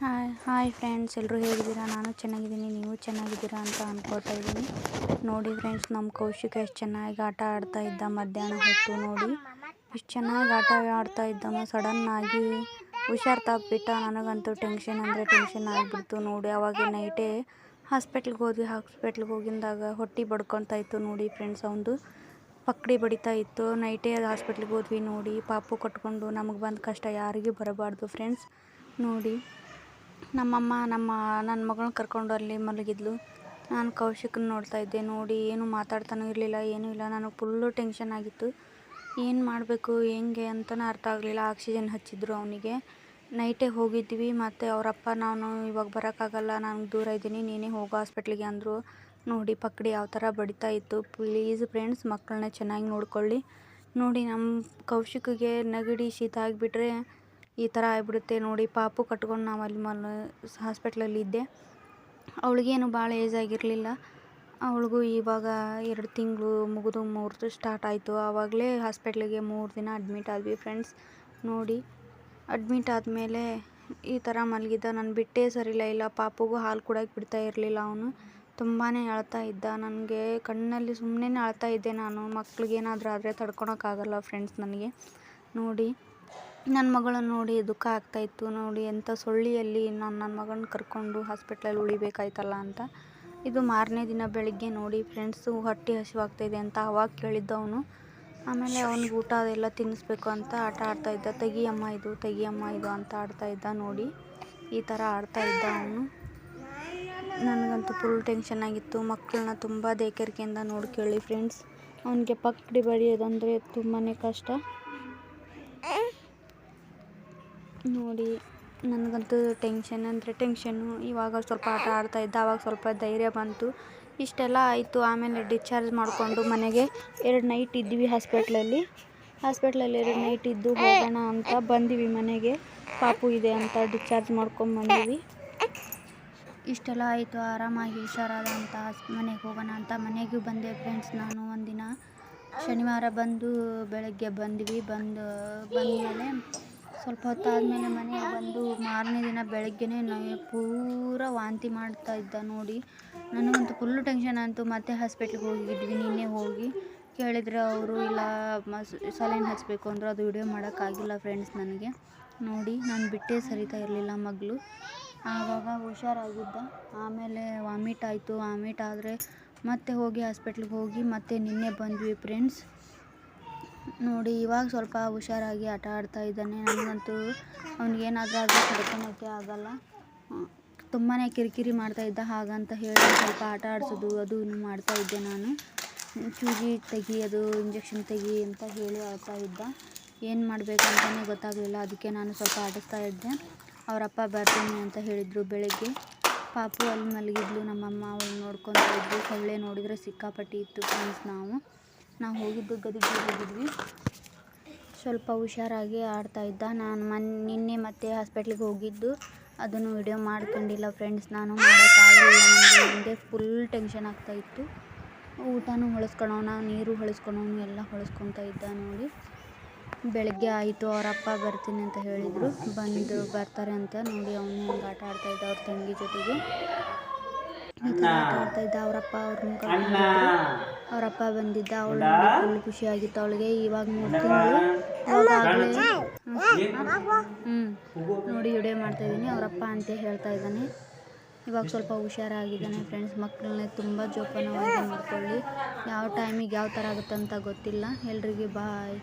Hi hi friends ಎಲ್ಲರೂ ಹೇಗಿದ್ದೀರಾ? ನಾನು ಚೆನ್ನಾಗಿದ್ದೀನಿ. ನೀವು ಚೆನ್ನಾಗಿದ್ದೀರಾ ಅಂತ ಅಂದ್ಕೊಳ್ತಾ ಇದ್ದೀನಿ. ನೋಡಿ ಫ್ರೆಂಡ್ಸ್ ನಮ್ಮ ಕೌಶಿಕ ಎಷ್ಟು ಚೆನ್ನಾಗಿ ಆಟ ಆಡ್ತಾ ಇದ್ದ ಮಧ್ಯಾಹ್ನ ಹೊತ್ತು ನೋಡಿ. ಎಷ್ಟು ಚೆನ್ನಾಗಿ ಆಟ ಆಡ್ತಾ ಆಗಿ ಸಡನ್ನಾಗಿ ಹುಷಾರು ತಪ್ಪಿಟ್ಟ ನನಗಂತೂ ಟೆನ್ಷನ್ ಅಂದರೆ ಟೆನ್ಷನ್ ಆಗಿಬಿಡ್ತು ನೋಡಿ. ಅವಾಗ ನೈಟೇ ಹಾಸ್ಪಿಟ್ಲಿಗೆ ಹೋದ್ವಿ. ಹಾಸ್ಪಿಟ್ಲಿಗೆ ಹೋಗಿಂದಾಗ ಹೊಟ್ಟೆ ಬಡ್ಕೊತಾ ಇತ್ತು ನೋಡಿ ಫ್ರೆಂಡ್ಸ್ ಅವಂದು ಪಕ್ಕಡಿ ಬಡಿತಾ ಇತ್ತು. ನೈಟೇ ಹಾಸ್ಪಿಟ್ಲಿಗೆ ಹೋದ್ವಿ ನೋಡಿ. ಪಾಪು ಕಟ್ಕೊಂಡು ನಮಗೆ ಬಂದ ಕಷ್ಟ ಯಾರಿಗೂ ಬರಬಾರ್ದು ಫ್ರೆಂಡ್ಸ್ ನೋಡಿ. ನಮ್ಮಮ್ಮ, ನಮ್ಮ ನನ್ನ ಮಗಳನ್ನ ಕರ್ಕೊಂಡು ಅಲ್ಲಿ ಮಲಗಿದ್ಲು. ನಾನು ಕೌಶಿಕನ ನೋಡ್ತಾ ಇದ್ದೆ. ನೋಡಿ, ಏನು ಮಾತಾಡ್ತಾನೂ ಇರಲಿಲ್ಲ, ಏನೂ ಇಲ್ಲ. ನನಗೆ ಫುಲ್ಲು ಟೆನ್ಷನ್ ಆಗಿತ್ತು. ಏನು ಮಾಡಬೇಕು, ಹೆಂಗೆ ಅಂತಲೂ ಅರ್ಥ ಆಗಲಿಲ್ಲ. ಆಕ್ಸಿಜನ್ ಹಚ್ಚಿದ್ರು ಅವನಿಗೆ. ನೈಟೇ ಹೋಗಿದ್ವಿ, ಮತ್ತು ಅವರಪ್ಪ ನಾನು ಇವಾಗ ಬರೋಕ್ಕಾಗಲ್ಲ. ನಾನು ದೂರ ಇದ್ದೀನಿ, ನೀನೇ ಹೋಗು ಹಾಸ್ಪಿಟ್ಲಿಗೆ ಅಂದರು. ನೋಡಿ ಪಕ್ಕಡಿ ಯಾವ ಥರ ಬಡಿತಾ ಇತ್ತು. ಪ್ಲೀಸ್ ಫ್ರೆಂಡ್ಸ್ ಮಕ್ಕಳನ್ನ ಚೆನ್ನಾಗಿ ನೋಡ್ಕೊಳ್ಳಿ. ನೋಡಿ ನಮ್ಮ ಕೌಶಿಕಗೆ ನೆಗಡಿ ಶೀತ ಆಗಿಬಿಟ್ರೆ ಈ ಥರ ಆಗ್ಬಿಡುತ್ತೆ ನೋಡಿ, ಪಾಪು ಕಟ್ಕೊಂಡು ನಾವು ಅಲ್ಲಿ ಮಲ್, ಹಾಸ್ಪಿಟ್ಲಲ್ಲಿ ಇದ್ದೆ. ಅವಳಿಗೇನು ಭಾಳ ಏಜ್ ಆಗಿರಲಿಲ್ಲ. ಅವಳಿಗೂ ಇವಾಗ ಎರಡು ತಿಂಗಳು ಮುಗಿದು ಮೂರು ಸ್ಟಾರ್ಟ್ ಆಯಿತು. ಆವಾಗಲೇ ಹಾಸ್ಪಿಟ್ಲಿಗೆ ಮೂರು ದಿನ ಅಡ್ಮಿಟ್ ಆದ್ವಿ ಫ್ರೆಂಡ್ಸ್. ನೋಡಿ, ಅಡ್ಮಿಟ್ ಆದಮೇಲೆ ಈ ಥರ ಮಲಗಿದ್ದ. ನಾನು ಬಿಟ್ಟೇ ಸರಿಲ್ಲ. ಇಲ್ಲ, ಪಾಪುಗೂ ಹಾಲು ಕುಡಕ್ಕೆ ಬಿಡ್ತಾ ಇರಲಿಲ್ಲ ಅವನು. ತುಂಬಾ ಅಳ್ತಾ ಇದ್ದ. ನನಗೆ ಕಣ್ಣಲ್ಲಿ ಸುಮ್ಮನೆ ಅಳ್ತಾ ಇದ್ದೆ ನಾನು. ಮಕ್ಳಿಗೇನಾದರೂ ಆದರೆ ತಡ್ಕೊಳಕ್ಕಾಗಲ್ಲ ಫ್ರೆಂಡ್ಸ್ ನನಗೆ. ನೋಡಿ ನನ್ನ ಮಗಳನ್ನ ನೋಡಿ ದುಃಖ ಆಗ್ತಾಯಿತ್ತು. ನೋಡಿ ಎಂಥ ಸೊಳ್ಳೆಯಲ್ಲಿ ನಾನು ನನ್ನ ಮಗನ ಕರ್ಕೊಂಡು ಹಾಸ್ಪಿಟ್ಲಲ್ಲಿ ಉಳಿಬೇಕಾಯ್ತಲ್ಲ ಅಂತ. ಇದು ಮಾರನೇ ದಿನ ಬೆಳಗ್ಗೆ ನೋಡಿ ಫ್ರೆಂಡ್ಸು ಹೊಟ್ಟೆ ಹಸಿವಾಗ್ತಾಯಿದೆ ಅಂತ ಅವಾಗ ಕೇಳಿದ್ದ ಅವನು ಆಮೇಲೆ ಅವ್ನಿಗೆ ಊಟ ಅದೆಲ್ಲ ತಿನ್ನಿಸ್ಬೇಕು ಅಂತ ಆಟ ಆಡ್ತಾ ಇದ್ದ. ತೆಗಿಯಮ್ಮ ಇದು ತೆಗಿಯಮ್ಮ ಇದು ಅಂತ ಆಡ್ತಾ ಇದ್ದ ನೋಡಿ. ಈ ಥರ ಆಡ್ತಾ ಇದ್ದ ಅವನು. ನನಗಂತೂ ಫುಲ್ ಟೆನ್ಷನ್ ಆಗಿತ್ತು. ಮಕ್ಕಳನ್ನ ತುಂಬ ದೇಕರಿಕೆಯಿಂದ ನೋಡ್ಕೊಳ್ಳಿ ಫ್ರೆಂಡ್ಸ್ ಅವನಿಗೆ ಪಕ್ಕಡಿ ಬಡಿಯೋದಂದರೆ ತುಂಬಾ ಕಷ್ಟ. ನೋಡಿ, ನನಗಂತೂ ಟೆನ್ಷನ್ ಅಂದರೆ ಟೆನ್ಷನ್ನು ಇವಾಗ ಸ್ವಲ್ಪ ಆಟ ಆಡ್ತಾ ಇದ್ದ ಆವಾಗ ಸ್ವಲ್ಪ ಧೈರ್ಯ ಬಂತು. ಇಷ್ಟೆಲ್ಲ ಆಯಿತು. ಆಮೇಲೆ ಡಿಸ್ಚಾರ್ಜ್ ಮಾಡಿಕೊಂಡು ಮನೆಗೆ ಎರಡು ನೈಟ್ ಇದ್ವಿ ಹಾಸ್ಪಿಟ್ಲಲ್ಲಿ ಹಾಸ್ಪಿಟ್ಲಲ್ಲಿ ಎರಡು ನೈಟ್ ಇದ್ದು ಹೋಗೋಣ ಅಂತ ಬಂದಿವಿ ಮನೆಗೆ. ಪಾಪು ಇದೆ ಅಂತ ಡಿಸ್ಚಾರ್ಜ್ ಮಾಡ್ಕೊಂಬಂದ್ವಿ ಇಷ್ಟೆಲ್ಲ ಆಯಿತು. ಆರಾಮಾಗಿ ಹುಷಾರಾದ ಅಂತ ಮನೆಗೆ ಹೋಗೋಣ ಅಂತ ಮನೆಗೂ ಬಂದೆ ಫ್ರೆಂಡ್ಸ್ ನಾನು ಒಂದಿನ. ಶನಿವಾರ ಬಂದು ಬೆಳಗ್ಗೆ ಬಂದ್ವಿ. ಬಂದು ಬಂದಮೇಲೆ ಸ್ವಲ್ಪ ಹೊತ್ತಾದಮೇಲೆ ಮನೆಗೆ ಬಂದು ಮಾರನೇ ದಿನ ಬೆಳಗ್ಗೆನೇ ನನಗೆ ಪೂರ ವಾಂತಿ ಮಾಡ್ತಾ ಇದ್ದ ನೋಡಿ. ನನಗಂತೂ ಫುಲ್ಲು ಟೆನ್ಷನ್ ಆಯಿತು. ಮತ್ತೆ ಹಾಸ್ಪಿಟ್ಲಿಗೆ ಹೋಗಿದ್ವಿ. ನಿನ್ನೆ ಹೋಗಿ ಕೇಳಿದರೆ ಅವರು, ಇಲ್ಲ ಮಸ್ ಸಲೈನ್ ಹಚ್ಚಬೇಕು ಅಂದರು. ಅದು ವಿಡಿಯೋ ಮಾಡೋಕ್ಕಾಗಿಲ್ಲ ಫ್ರೆಂಡ್ಸ್ ನನಗೆ. ನೋಡಿ, ನಾನು ಬಿಟ್ಟೇ ಸರಿತಾ ಇರಲಿಲ್ಲ ಮಗಳು. ಆವಾಗ ಹುಷಾರಾಗಿದ್ದ. ಆಮೇಲೆ ವಾಮಿಟ್ ಆಯಿತು. ವಾಮಿಟ್ ಆದರೆ ಮತ್ತೆ ಹೋಗಿ ಹಾಸ್ಪಿಟ್ಲಿಗೆ ಹೋಗಿ ಮತ್ತೆ ನಿನ್ನೆ ಬಂದ್ವಿ ಫ್ರೆಂಡ್ಸ್ ನೋಡಿ, ಇವಾಗ ಸ್ವಲ್ಪ ಹುಷಾರಾಗಿ ಆಟ ಆಡ್ತಾ ಇದ್ದಾನೆ. ನನಗಂತೂ ಅವ್ನಿಗೇನಾದರೂ ಆದರೆ ಕರ್ಕೊಳಕ್ಕೆ ಆಗಲ್ಲ. ತುಂಬಾ ಕಿರಿಕಿರಿ ಮಾಡ್ತಾಯಿದ್ದ ಹಾಗಂತ ಹೇಳಿ ಸ್ವಲ್ಪ ಆಟ ಆಡಿಸೋದು, ಅದು ಮಾಡ್ತಾ ಮಾಡ್ತಾಯಿದ್ದೆ ನಾನು. ಚೂಜಿ ಅದು ಇಂಜೆಕ್ಷನ್ ತೆಗಿ ಅಂತ ಹೇಳಿ ಆಡ್ತಾ ಇದ್ದ. ಏನು ಮಾಡಬೇಕಂತಲೇ ಗೊತ್ತಾಗಲಿಲ್ಲ. ಅದಕ್ಕೆ ನಾನು ಸ್ವಲ್ಪ ಆಡಿಸ್ತಾ ಇದ್ದೆ. ಅವರಪ್ಪ ಬರ್ತೀನಿ ಅಂತ ಹೇಳಿದರು ಬೆಳಗ್ಗೆ. ಪಾಪು ಅಲ್ಲಿ ಮಲಗಿದ್ಲು, ನಮ್ಮಮ್ಮ ಅವ್ಳು ನೋಡ್ಕೊತಾ ಇದ್ವಿ ಸೊಳ್ಳೆ ನೋಡಿದರೆ ಸಿಕ್ಕಾಪಟ್ಟಿ ಇತ್ತು ಫ್ರೆಂಡ್ಸ್ ನಾವು. ನಾವು ಹೋಗಿದ್ದು ಗದಿಗೆ ಹೋಗಿದ್ವಿ. ಸ್ವಲ್ಪ ಹುಷಾರಾಗಿ ಆಡ್ತಾ ಇದ್ದ. ನಾನು ಮನ್, ನಿನ್ನೆ ಮತ್ತೆ ಹಾಸ್ಪಿಟ್ಲಿಗೆ ಹೋಗಿದ್ದು. ಅದನ್ನು ವಿಡಿಯೋ ಮಾಡ್ಕೊಂಡಿಲ್ಲ ಫ್ರೆಂಡ್ಸ್. ನಾನು ಮಾಡೋಕ್ಕಾಗಲಿಲ್ಲ. ನನಗೆ ಹಿಂದೆ ಫುಲ್ ಟೆನ್ಷನ್ ಆಗ್ತಾಯಿತ್ತು ಊಟನೂ ಹೊಳಸ್ಕೊಳೋಣ ನೀರು ಹೊಳಸ್ಕೊಳೋನು ಎಲ್ಲ ಹೊಳಸ್ಕೊತಾ ಇದ್ದ ನೋಡಿ. ಬೆಳಗ್ಗೆ ಆಯಿತು. ಅವರಪ್ಪ ಬರ್ತೀನಿ ಅಂತ ಹೇಳಿದರು. ಬಂದು ಬರ್ತಾರೆ ಅಂತ ನೋಡಿ. ಅವನು ಹಂಗೆ ಆಟ ಆಡ್ತಾಯಿದ್ದ ಅವ್ರ ತಂಗಿ ಜೊತೆಗೆ. ಆಟ ಆಡ್ತಾ ಇದ್ದ ಅವರಪ್ಪ ಅವ್ರ ಮುಖ ಅವರಪ್ಪ ಬಂದಿದ್ದ ಅವಳು ಖುಷಿ ಫುಲ್ ಖುಷಿಯಾಗಿತ್ತು ಅವಳಿಗೆ. ಇವಾಗ ಮೂರು ತಿಂಗಳು ನೋಡಿ ಹ್ಞೂ ನೋಡಿ ವಿಡಿಯೋ ಮಾಡ್ತಾಯಿದ್ದೀನಿ ಅವರಪ್ಪ ಅಂತ ಹೇಳ್ತಾ ಇದ್ದಾನೆ. ಇವಾಗ ಸ್ವಲ್ಪ ಹುಷಾರಾಗಿದ್ದಾನೆ ಫ್ರೆಂಡ್ಸ್. ಮಕ್ಕಳನ್ನ ತುಂಬ ಜೋಪಾನವಾಗಿ ನೋಡ್ಕೊಳ್ಳಿ. ಯಾವ ಟೈಮಿಗೆ ಯಾವ ಥರ ಆಗುತ್ತೆ ಅಂತ ಗೊತ್ತಿಲ್ಲ. ಎಲ್ರಿಗೂ ಬಾಯ್.